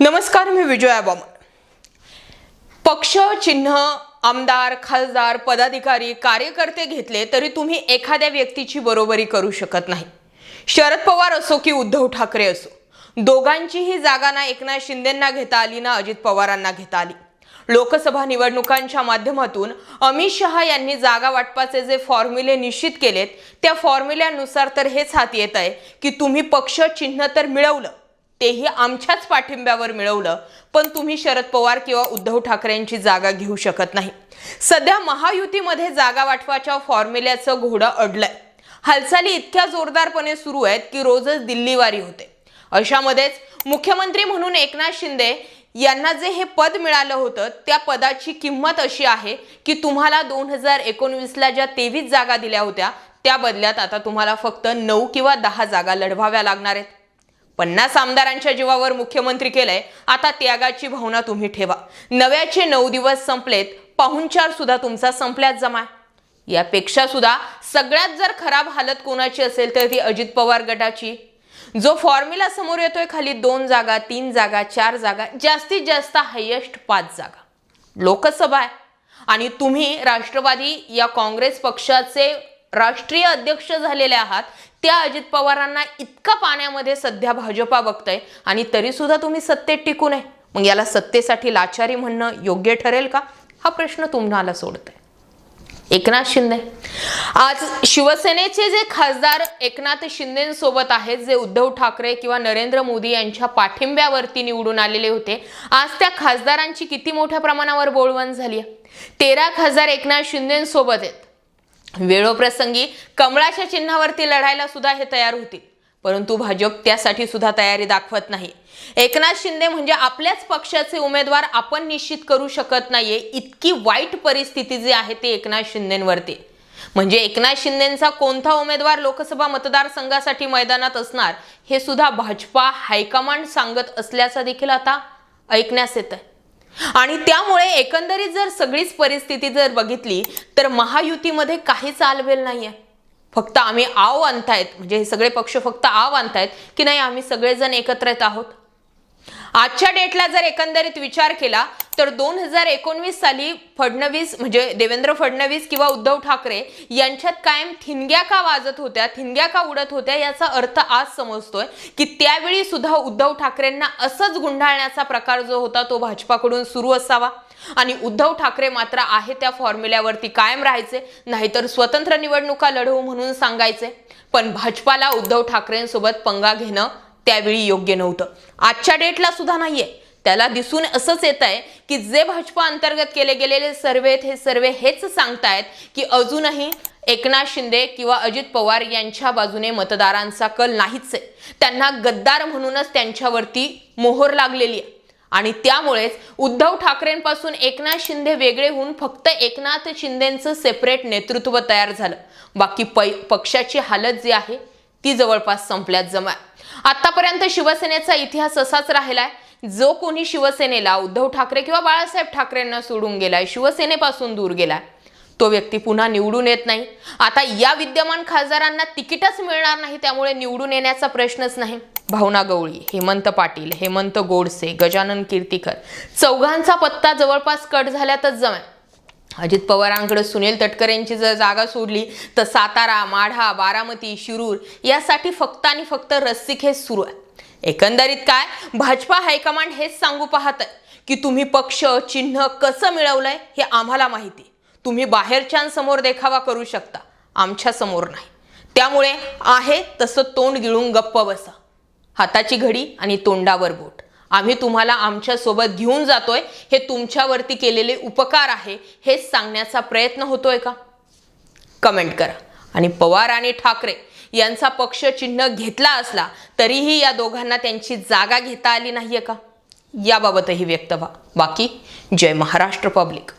नमस्कार मी विजया बॉमर पक्ष चिन्ह आमदार खासदार पदाधिकारी कार्यकर्ते घेतले तरी तुम्ही एखाद्या व्यक्तीची बरोबरी करू शकत नाही. शरद पवार असो की उद्धव ठाकरे असो दोघांचीही जागा ना एकनाथ शिंदेंना घेता आली ना अजित पवारांना घेता आली. लोकसभा निवडणुकांच्या माध्यमातून अमित शहा यांनी जागा वाटपाचे जे फॉर्म्युले निश्चित केलेत त्या फॉर्म्युल्यानुसार तर हेच हात येत आहे की तुम्ही पक्ष चिन्ह तर मिळवलं तेही आमच्याच पाठिंब्यावर मिळवलं पण तुम्ही शरद पवार किंवा उद्धव ठाकरेंची जागा घेऊ शकत नाही. सध्या महायुतीमध्ये जागा वाटपाच्या फॉर्म्युल्याचं घोडं अडलंय. हालचाली इतक्या जोरदारपणे सुरू आहेत की रोजच दिल्लीवारी होते. अशामध्येच मुख्यमंत्री म्हणून एकनाथ शिंदे यांना जे हे पद मिळालं होतं त्या पदाची किंमत अशी आहे की तुम्हाला दोन हजार एकोणवीसला ज्या तेवीस जागा दिल्या होत्या त्या बदल्यात आता तुम्हाला फक्त नऊ किंवा दहा जागा लढवाव्या लागणार आहेत. पन्नास आमदारांच्या जीवावर मुख्यमंत्री केलंय आता त्यागाची भावना तुम्ही ठेवा. नव्याचे नऊ दिवस संपलेत पाहुणचार सुद्धा तुमचा संपल्यात जमा यापेक्षा सुद्धा सगळ्यात जर खराब हालत कोणाची असेल तर ती अजित पवार गटाची. जो फॉर्म्युला समोर येतोय खाली दोन जागा तीन जागा चार जागा जास्तीत जास्त हायेस्ट पाच जागा. लोकसभा आहे. आणि तुम्ही राष्ट्रवादी या काँग्रेस पक्षाचे राष्ट्रीय अध्यक्ष झालेले आहात त्या अजित पवारांना इतका पाण्यामध्ये सध्या भाजपा बघतय आणि तरी सुद्धा तुम्ही सत्तेत टिकू नये मग याला सत्तेसाठी लाचारी म्हणणं योग्य ठरेल का? हा प्रश्न तुम्हाला सोडतोय. एकनाथ शिंदे. आज शिवसेनेचे जे खासदार एकनाथ शिंदेसोबत आहेत जे उद्धव ठाकरे किंवा नरेंद्र मोदी यांच्या पाठिंब्यावरती निवडून आलेले होते आज त्या खासदारांची किती मोठ्या प्रमाणावर बोळवण झाली आहे? तेरा खासदार एकनाथ शिंदेसोबत आहेत. वेळोप्रसंगी कमळाच्या चिन्हावरती लढायला सुद्धा हे तयार होतील परंतु भाजप त्यासाठी सुद्धा तयारी दाखवत नाही. एकनाथ शिंदे म्हणजे आपल्याच पक्षाचे उमेदवार आपण निश्चित करू शकत नाहीये. इतकी वाईट परिस्थिती जी आहे ती एकनाथ शिंदेवरती. म्हणजे एकनाथ शिंदेचा कोणता उमेदवार लोकसभा मतदारसंघासाठी मैदानात असणार हे सुद्धा भाजपा हायकमांड सांगत असल्याचं देखील आता ऐकण्यास येत आहे आणि त्यामुळे एकंदरीत जर सगळीच परिस्थिती जर बघितली तर महायुतीमध्ये काहीच चालवेल नाहीये. फक्त आम्ही आव आणतायत. म्हणजे हे सगळे पक्ष फक्त आव आणतायत की नाही आम्ही सगळेजण एकत्र येत आहोत. आजच्या डेटला जर एकंदरीत विचार केला तर दोन हजार एकोणवीस साली फडणवीस म्हणजे देवेंद्र फडणवीस किंवा उद्धव ठाकरे यांच्यात कायम थिनग्या का वाजत होत्या थिनग्या का उडत होत्या याचा अर्थ आज समजतोय की त्यावेळी सुद्धा उद्धव ठाकरेंना असंच गुंडाळण्याचा प्रकार जो होता तो भाजपाकडून सुरू असावा. आणि उद्धव ठाकरे मात्र आहे त्या फॉर्म्युल्यावरती कायम राहायचे नाहीतर स्वतंत्र निवडणुका लढवू म्हणून सांगायचे. पण भाजपाला उद्धव ठाकरेंसोबत पंगा घेणं त्यावेळी योग्य नव्हतं. आजच्या डेटला सुद्धा नाहीये. त्याला दिसून असंच येत आहे की जे भाजपा अंतर्गत केले गेलेले सर्वे आहेत, हे सर्वे हेच सांगतायत की अजूनही एकनाथ शिंदे किंवा अजित पवार यांच्या बाजूने मतदारांचा कल नाहीच आहे. त्यांना गद्दार म्हणूनच त्यांच्यावरती मोहर लागलेली आहे. आणि त्यामुळेच उद्धव ठाकरेंपासून एकनाथ शिंदे वेगळे होऊन फक्त एकनाथ शिंदेचं सेपरेट नेतृत्व तयार झालं. बाकी पै पक्षाची हालत जी आहे ती जवळपास संपल्यात जमा आतापर्यंत शिवसेनेचा इतिहास असाच राहिलाय. जो कोणी शिवसेनेला उद्धव ठाकरे किंवा बाळासाहेब ठाकरेंना सोडून गेलाय शिवसेनेपासून दूर गेलाय तो व्यक्ती पुन्हा निवडून येत नाही. आता या विद्यमान खासदारांना तिकीटच मिळणार नाही त्यामुळे निवडून येण्याचा प्रश्नच नाही. भावना गवळी हेमंत पाटील हेमंत गोडसे गजानन कीर्तीकर. चौघांचा पत्ता जवळपास कट झाल्यातच जमाय अजित पवारांकडे सुनील तटकरेंची जर जागा सोडली तर सातारा माढा बारामती शिरूर यासाठी फक्त आणि फक्त रस्सीखेच सुरू आहे. एकंदरीत काय? भाजपा हायकमांड हेच सांगू पाहत आहे की तुम्ही पक्ष चिन्ह कसं मिळवलंय हे आम्हाला माहिती. तुम्ही बाहेरच्यांसमोर देखावा करू शकता आमच्यासमोर नाही. त्यामुळे आहे तसं तोंड गिळून गप्प बसा. हाताची घडी आणि तोंडावर बोट. आम्ही तुम्हाला आमच्यासोबत घेऊन जातोय हे तुमच्यावरती केलेले उपकार आहे हेच सांगण्याचा प्रयत्न होतोय का? कमेंट करा. आणि पवार आणि ठाकरे यांचा पक्ष चिन्ह घेतला असला तरीही या दोघांना त्यांची जागा घेता आली नाहीये का? याबाबतही व्यक्त व्हा. बाकी जय महाराष्ट्र पब्लिक.